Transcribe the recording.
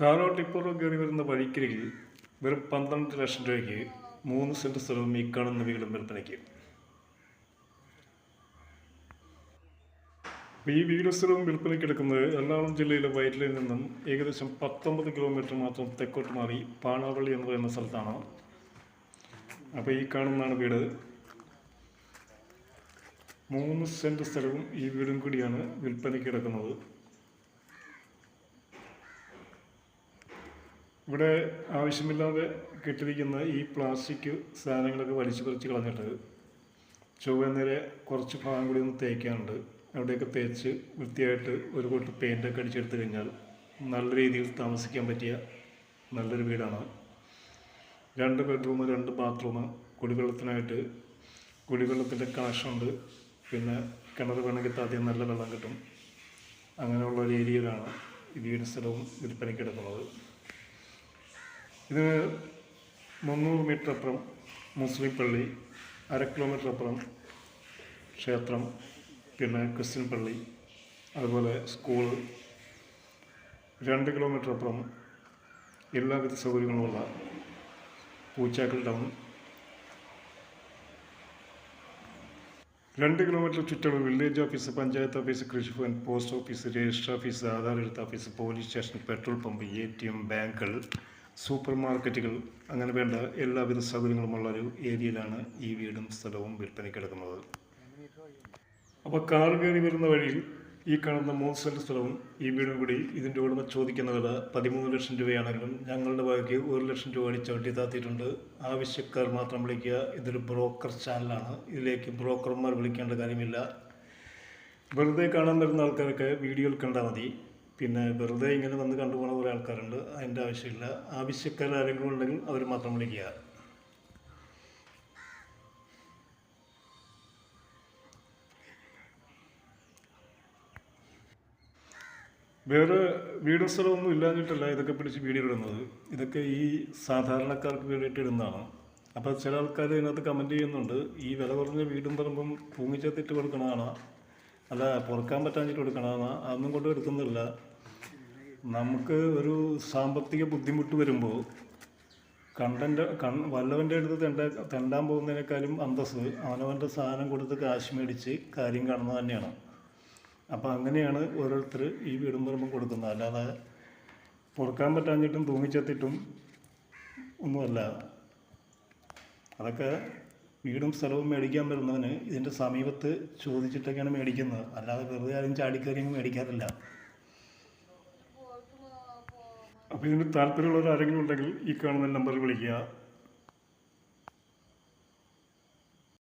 കാറോ ടിപ്പറോ കയറി വരുന്ന വഴിക്കരികിൽ വെറും പന്ത്രണ്ട് ലക്ഷം രൂപയ്ക്ക് മൂന്ന് സെന്റ് സ്ഥലവും ഈ കാണുന്ന വീടും വിൽപ്പനയ്ക്ക്. ഈ വീട് സ്ഥലവും വിൽപ്പനയ്ക്ക് എടുക്കുന്നത് എറണാകുളം ജില്ലയിലെ വയറ്റിലിൽ നിന്നും ഏകദേശം പത്തൊമ്പത് കിലോമീറ്റർ മാത്രം തെക്കോട്ട് മാറി പാണാവള്ളി എന്ന് പറയുന്ന സ്ഥലത്താണ്. അപ്പോൾ ഈ കാണുന്നതാണ് വീട്. മൂന്ന് സെന്റ് സ്ഥലവും ഈ വീടും കൂടിയാണ് വിൽപ്പനയ്ക്ക് കിടക്കുന്നത് ഇവിടെ ആവശ്യമില്ലാതെ കെട്ടിരിക്കുന്ന ഈ പ്ലാസ്റ്റിക് സാധനങ്ങളൊക്കെ വലിച്ചു പറിച്ച് കളഞ്ഞിട്ട് ചൊവ്വ നേരെ കുറച്ച് ഭാഗം കൂടി ഒന്ന് തേക്കാനുണ്ട്. അവിടെയൊക്കെ തേച്ച് വൃത്തിയായിട്ട് ഒരു കൂട്ട് പെയിന്റൊക്കെ അടിച്ചെടുത്ത് കഴിഞ്ഞാൽ നല്ല രീതിയിൽ താമസിക്കാൻ പറ്റിയ നല്ലൊരു വീടാണ്. രണ്ട് ബെഡ്റൂം രണ്ട് ബാത്റൂം കുടിവെള്ളത്തിനായിട്ട് കുടിവെള്ളത്തിന്റെ കണക്ഷനുണ്ട് പിന്നെ കിണർ വേണമെങ്കിൽ ആദ്യം നല്ല വെള്ളം കിട്ടും. അങ്ങനെയുള്ള ഒരു ഏരിയയിലാണ് ഈ വീട് സ്ഥലവും വിൽപ്പനയ്ക്ക് എടുക്കുന്നത്. ഇതിന് മുന്നൂറ് മീറ്റർ അപ്പുറം മുസ്ലിം പള്ളി അര കിലോമീറ്റർ അപ്പുറം ക്ഷേത്രം പിന്നെ ക്രിസ്ത്യൻ പള്ളി അതുപോലെ സ്കൂൾ രണ്ട് കിലോമീറ്റർ അപ്പുറം എല്ലാവിധ സൗകര്യങ്ങളുമുള്ള പൂച്ചാക്കൽ ടൗൺ രണ്ട് കിലോമീറ്റർ ചുറ്റളവ് village office panchayat office Krishibhavan post office register office Aadhaar എഴുത്ത് office police station petrol pump A T M ബാങ്കുകൾ സൂപ്പർ മാർക്കറ്റുകൾ അങ്ങനെ വേണ്ട എല്ലാവിധ സൗകര്യങ്ങളുമുള്ള ഒരു ഏരിയയിലാണ് ഈ വീടും സ്ഥലവും വിൽപ്പനയ്ക്ക് കിടക്കുന്നത്. അപ്പോൾ കാർ കയറി വരുന്ന വഴിയിൽ ഈ കാണുന്ന മൂന്ന് സെന്റ് സ്ഥലവും ഈ വീടും കൂടി ഇതിന്റെ ഉടമ ചോദിക്കുന്ന വില പതിമൂന്ന് ലക്ഷം രൂപയാണെങ്കിലും ഞങ്ങളുടെ വകയ്ക്ക് ഒരു ലക്ഷം രൂപ അടിച്ചവട്ടി താത്തിയിട്ടുണ്ട്. ആവശ്യക്കാർ മാത്രം വിളിക്കുക. ഇതൊരു ബ്രോക്കർ ചാനലാണ്. ഇതിലേക്ക് ബ്രോക്കർമാർ വിളിക്കേണ്ട കാര്യമില്ല. വെറുതെ കാണാൻ വരുന്ന ആൾക്കാരൊക്കെ വീഡിയോയിൽ കണ്ടാൽ മതി. പിന്നെ വെറുതെ ഇങ്ങനെ വന്ന് കണ്ടുപോകുന്ന കുറേ ആൾക്കാരുണ്ട്. അതിന്റെ ആവശ്യമില്ല. ആവശ്യക്കാർ ആരെങ്കിലും ഉണ്ടെങ്കിൽ അവർ മാത്രം വിളിക്കുക. വേറെ വീടും സ്ഥലമൊന്നും ഇല്ലാഞ്ഞിട്ടല്ല ഇതൊക്കെ പിടിച്ച് വീഡിയോ ഇടുന്നത് ഇതൊക്കെ ഈ സാധാരണക്കാർക്ക് വേണ്ടിയിട്ട് ഇടുന്നതാണ്. അപ്പോൾ ചില ആൾക്കാർ ഇതിനകത്ത് കമന്റ് ചെയ്യുന്നുണ്ട്. ഈ വില കുറഞ്ഞ വീടും പറമ്പും പൂങ്ങിച്ചത്തിട്ട് കൊടുക്കണതാണ്. അല്ല പുറക്കാൻ പറ്റാഞ്ഞിട്ട് കൊടുക്കണം അതൊന്നും കൊണ്ട് എടുക്കുന്നില്ല. നമുക്ക് ഒരു സാമ്പത്തിക ബുദ്ധിമുട്ട് വരുമ്പോൾ കണ്ടന്റെ കൺ വല്ലവന്റെ അടുത്ത് തെണ്ട തെണ്ടാൻ പോകുന്നതിനേക്കാളും അന്തസ് അവനവന്റെ സാധനം കൊടുത്ത് കാശ് മേടിച്ച് കാര്യം കാണുന്നത് തന്നെയാണ്. അപ്പോൾ അങ്ങനെയാണ് ഓരോരുത്തർ ഈ വീടും പറമ്പും കൊടുക്കുന്നത്. അല്ലാതെ പൊറുക്കാൻ പറ്റാഞ്ഞിട്ടും തൂങ്ങിച്ചെത്തിട്ടും ഒന്നുമല്ല. അതൊക്കെ വീടും സ്ഥലവും മേടിക്കാൻ വരുന്നവന് ഇതിന്റെ സമീപത്ത് ചോദിച്ചിട്ടൊക്കെയാണ് മേടിക്കുന്നത്. അല്ലാതെ വെറുതെ ആരും ചാടിക്കറിയൊന്നും മേടിക്കാറില്ല. അപ്പോൾ ഇതിന് താല്പര്യമുള്ളവർ ആരെങ്കിലും ഉണ്ടെങ്കിൽ ഈ കാണുന്ന നമ്പറിൽ വിളിക്കുക.